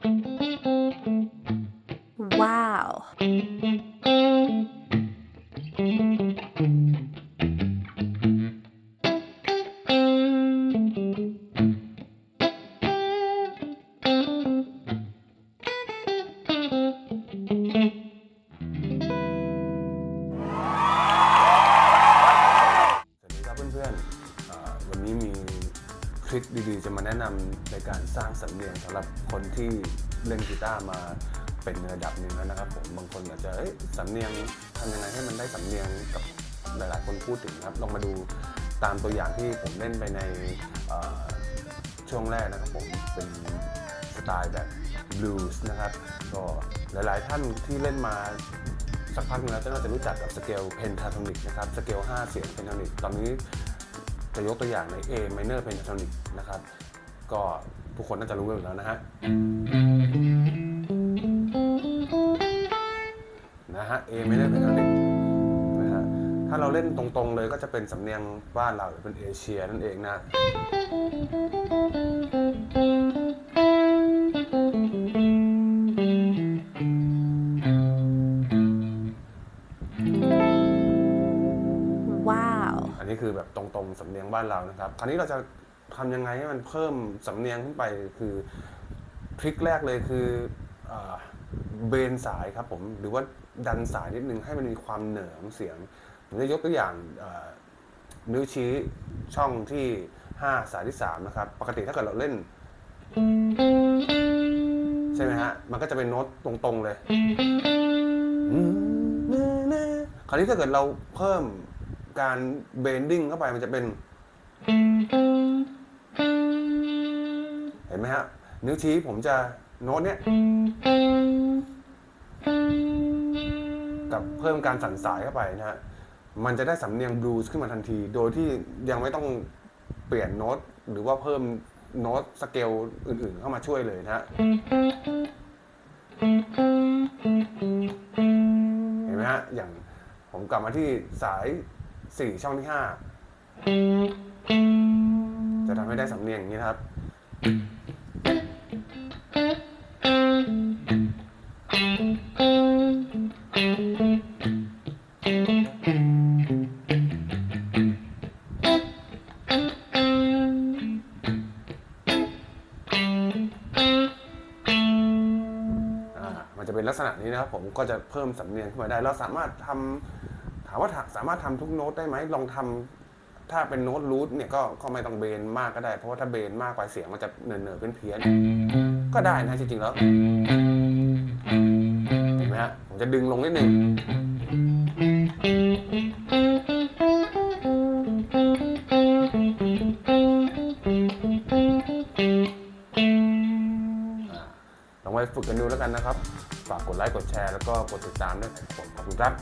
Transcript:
Wow. สวัสดีครับเพื่อนๆอ่าวันนี้มี คลิปดีๆ จะมาแนะนำในการสร้างสำเนียงสำหรับคนที่เล่นกีตาร์มาเป็นระดับหนึ่งแล้วนะครับผมบางคนอาจจะเอ้ยสำเนียงทำยังไงให้มันได้สำเนียงกับหลายๆ คนพูดถึงครับลองมาดูตามตัวอย่างที่ผมเล่นไปในช่วงแรกนะครับผมเป็นสไตล์แบบบลูส์นะครับก็หลายๆท่านที่เล่นมาสักพักนึงแล้วก็น่าจะรู้จักกับสเกลเพนทาโทนิกนะครับสเกล5 เสียงเพนทาโทนิกตอนนี้ จะยกตัวอย่างใน A minor pentatonic นะครับ ก็ทุกคนน่าจะรู้กันอยู่แล้วนะฮะนะฮะ A minor pentatonic นะฮะถ้าเราเล่นตรงๆเลยก็จะเป็นสำเนียงบ้านเราหรือเป็นเอเชียนั่นเองนะ นนี้คือแบบตรงๆสำเนียงบ้านเรานะครับ คราวนี้เราจะทำยังไงให้มันเพิ่มสำเนียงขึ้นไปคือทริคแรกเลยคือเอ่อเบนสายครับผมหรือว่าดันสายนิดนึงให้มันมีความเหนือของเสียงผมจะยกตัวอย่างนิ้วชี้ช่องที่ 5 สายที่ 3 นะครับ ปกติถ้าเกิดเราเล่น ใช่ไหมฮะ มันก็จะเป็นโน้ตตรงๆเลย คราวนี้ถ้าเกิดเราเพิ่ม การเบนดิ้งเข้าไปมันจะเป็น เห็นไหมฮะ นิ้วชี้ผมจะโน้ตเนี้ยกับเพิ่มการสั่นสายเข้าไปนะฮะ มันจะได้สำเนียงบลูส์ขึ้นมาทันที โดยที่ยังไม่ต้องเปลี่ยนโน้ต หรือว่าเพิ่มโน้ตสเกลอื่นๆ เข้ามาช่วยเลยนะฮะ เห็นไหมฮะ อย่างผมกลับมาที่สาย 4ช่องที่5จะทำให้ได้สำเนียงอย่างนี้ครับอ่ามันจะเป็นลักษณะนี้นะครับผมก็จะเพิ่มสำเนียงขึ้นมาได้ เราสามารถทำ ถามว่าถาสามารถทำทุกโน้ตได้ไหมลองทำถ้าเป็นโน้ตรูทเนี่ยก็ก็ไม่ต้องเบนมากก็ได้ เพราะว่าถ้าเบนมากไปเสียงมันจะเนินเนินๆเพี้ยนๆก็ได้นะจริงๆแล้วเห็นไหมฮะผมจะดึงลงนิดนึงอ่าลองไปฝึกกันดูแล้วกันนะครับ ฝากกดไลค์กดแชร์แล้วก็กดติดตามด้วยครับผมขอบคุณครับ